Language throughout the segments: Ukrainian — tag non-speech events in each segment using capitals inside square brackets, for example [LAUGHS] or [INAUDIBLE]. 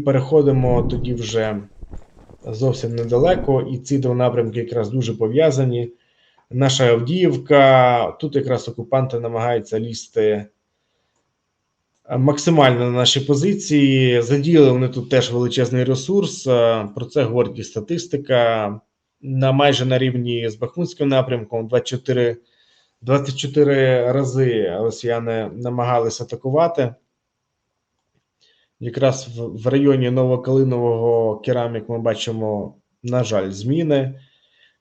переходимо тоді вже зовсім недалеко, і ці два напрямки якраз дуже пов'язані. Наша Авдіївка, тут якраз окупанти намагаються лізти максимально на наші позиції. Задіяли вони тут теж величезний ресурс. е, Про це говорить і статистика. На майже на рівні з Бахмутським напрямком 24, 24 рази росіяни намагалися атакувати. Якраз в, районі Новокалинового керамік ми бачимо, на жаль, зміни.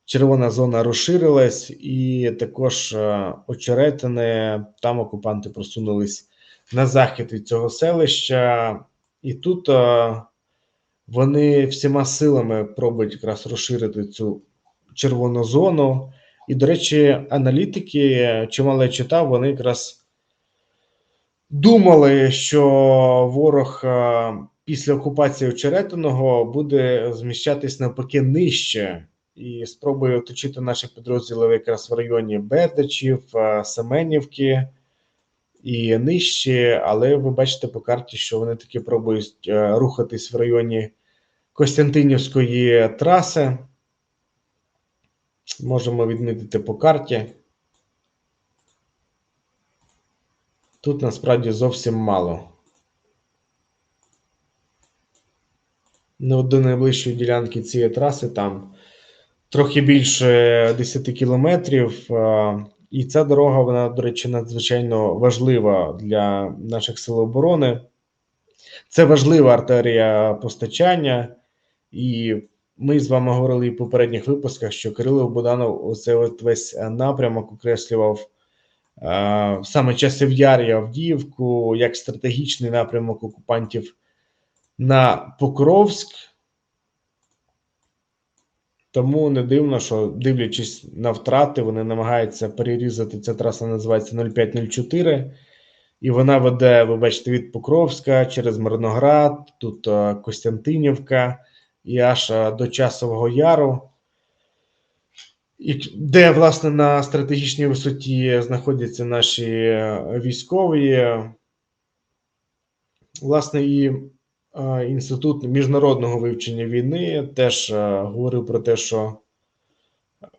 Червона зона розширилась, і також е, очеретини. Там окупанти просунулись на захід від цього селища, і тут е, вони всіма силами пробують якраз розширити цю червону зону. І, до речі, аналітики, чимало я читав, вони якраз думали, що ворог е, після окупації Очеретиного буде зміщатись навпаки нижче і спробує оточити наші підрозділи якраз в районі Бердичів, е, Семенівки і нижче. Але ви бачите по карті, що вони таки пробують е, рухатись в районі Костянтинівської траси. Можемо відмітити по карті. Тут насправді зовсім мало. Ну, до найближчої ділянки цієї траси там трохи більше 10 кілометрів. І ця дорога, вона, до речі, надзвичайно важлива для наших сил оборони. Це важлива артерія постачання, і ми з вами говорили і в попередніх випусках, що Кирило Буданов оцей от весь напрямок окреслював саме часів Яр і Авдіївку як стратегічний напрямок окупантів на Покровськ. Тому не дивно, що дивлячись на втрати, вони намагаються перерізати. Ця траса називається 0504. І вона веде, ви бачите, від Покровська через Мирноград, тут Костянтинівка і аж до Часового Яру, і, де, власне, на стратегічній висоті знаходяться наші е, військові. Власне, і е, Інститут міжнародного вивчення війни теж е, говорив про те, що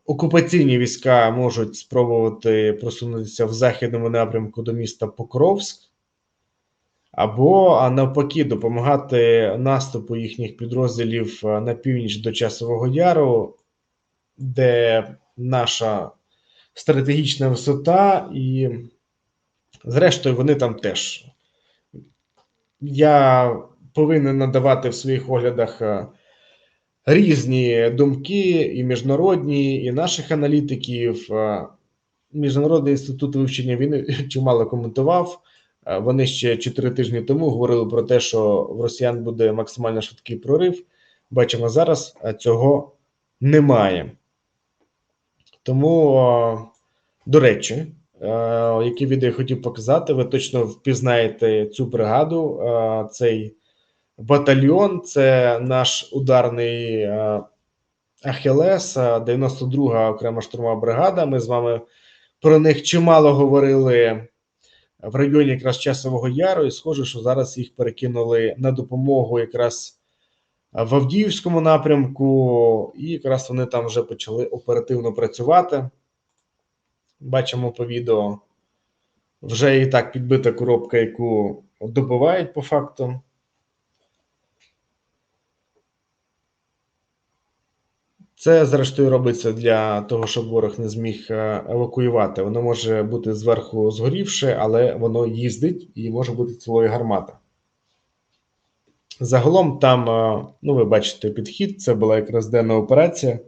окупаційні війська можуть спробувати просунутися в західному напрямку до міста Покровськ, або а навпаки, допомагати наступу їхніх підрозділів на північ до Часового Яру, де наша стратегічна висота, і, зрештою, вони там теж. Я повинен надавати в своїх оглядах е, різні думки, і міжнародні, і наших аналітиків. Е, Міжнародний інститут вивчення війни [LAUGHS] чимало коментував. Е, Вони ще 4 тижні тому говорили про те, що в росіян буде максимально швидкий прорив. Бачимо зараз, цього немає. Тому, до речі, які відео я хотів показати, ви точно впізнаєте цю бригаду, цей батальйон, це наш ударний Ахілес, е, 92-га окрема штурмова бригада. Ми з вами про них чимало говорили в районі якраз Часового Яру, і схоже, що зараз їх перекинули на допомогу якраз в Авдіївському напрямку, і якраз вони там вже почали оперативно працювати. Бачимо по відео вже і так підбита коробка, яку добивають по факту. Це, зрештою, робиться для того, щоб ворог не зміг е, евакуювати. Воно може бути зверху згорівше, але воно їздить і може бути цілою гармата. Загалом там, е, ну, ви бачите підхід, це була якраз денна операція.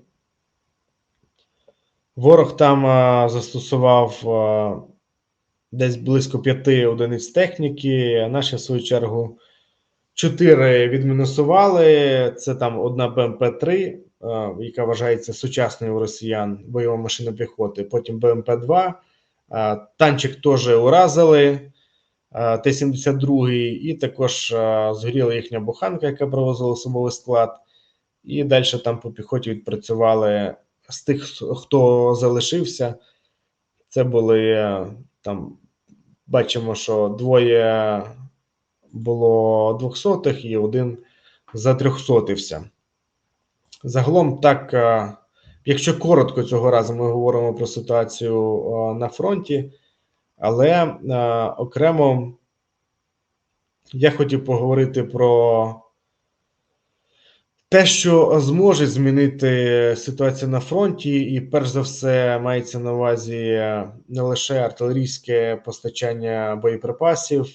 Ворог там е, застосував е, десь близько п'яти одиниць техніки. Наші, в свою чергу, чотири відмінусували. Це там одна БМП-3, е, яка вважається сучасною у росіян, бойова машина піхоти. Потім БМП-2. е, Танчик теж уразили. Е, Т-72, і також е, згоріла їхня буханка, яка провозила особовий склад. І далі там по піхоті відпрацювали з тих, хто залишився. Це були е, там, бачимо, що двоє було двохсотих і один затрьохсотився. Загалом, так, якщо коротко цього разу ми говоримо про ситуацію на фронті, але е, окремо я хотів поговорити про те, що зможе змінити ситуацію на фронті, і перш за все мається на увазі не лише артилерійське постачання боєприпасів,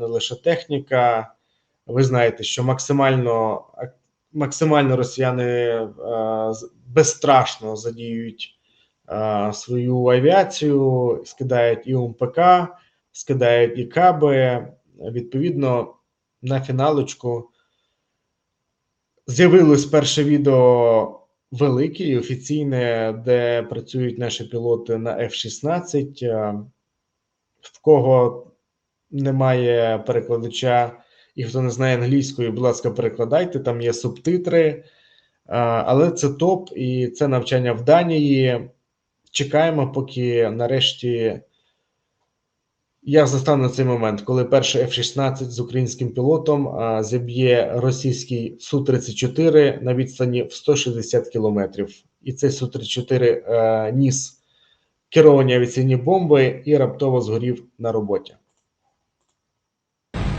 не лише техніка. Ви знаєте, що максимально максимально росіяни е, безстрашно задіють свою авіацію, скидають і УМПК, скидають і каби. Відповідно, на фіналочку з'явилось перше відео велике і офіційне, де працюють наші пілоти на F-16. Е, В кого немає перекладача і хто не знає англійської, будь ласка, перекладайте, там є субтитри. Але це топ, і це навчання в Данії. Чекаємо, поки нарешті я застану цей момент, коли перший F-16 з українським пілотом зіб'є російський Су-34 на відстані в 160 кілометрів. І цей Су-34 е, ніс керовані авіаційні бомби і раптово згорів на роботі.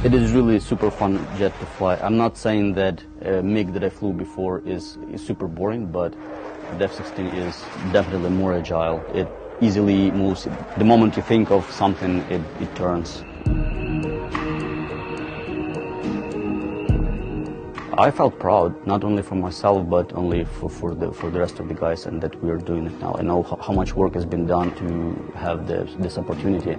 It is really super fun jet to fly. I'm not saying that uh, MiG that I flew before is, is super boring, but the F-16 is definitely more agile. It easily moves. The moment you think of something, it, it turns. I felt proud, not only for myself, but only for, for, the, for the rest of the guys, and that we are doing it now. I know how, how much work has been done to have this, this opportunity.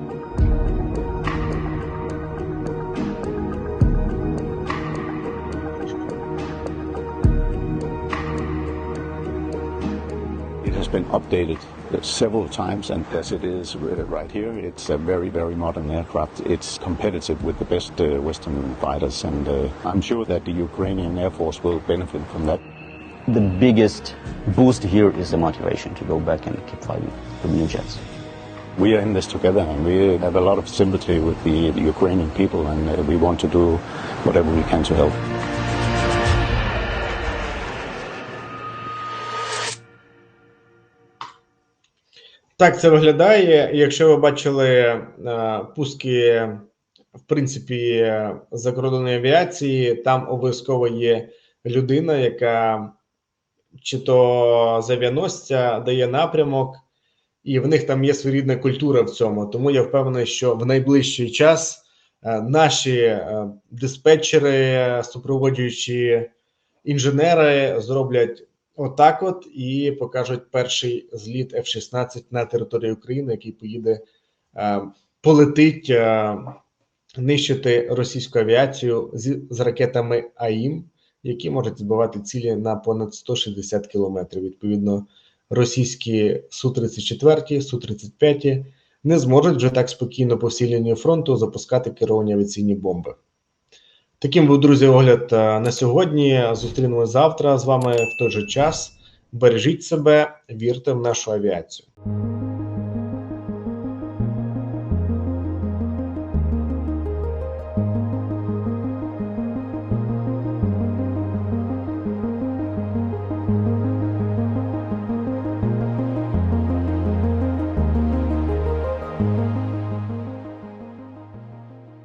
Has been updated several times, and as it is right here, it's a very, very modern aircraft. It's competitive with the best uh, Western fighters, and uh, I'm sure that the Ukrainian Air Force will benefit from that. The biggest boost here is the motivation to go back and keep fighting with new jets. We are in this together, and we have a lot of sympathy with the, the Ukrainian people, and uh, we want to do whatever we can to help. Так це виглядає. Якщо ви бачили е, пуски, в принципі, закордонної авіації, там обов'язково є людина, яка чи то з авіаносця дає напрямок, і в них там є своєрідна культура в цьому. Тому я впевнений, що в найближчий час е, наші е, диспетчери, супроводжуючі інженери зроблять отак от і покажуть перший зліт F-16 на території України, який поїде, е, полетить е, нищити російську авіацію з, з ракетами АІМ, які можуть збивати цілі на понад 160 кілометрів. Відповідно, російські Су-34, Су-35 не зможуть вже так спокійно по всій лінії фронту запускати керовані авіаційні бомби. Таким був друзі огляд е, на сьогодні. Зустрінемось завтра з вами в той же час. Бережіть себе, вірте в нашу авіацію.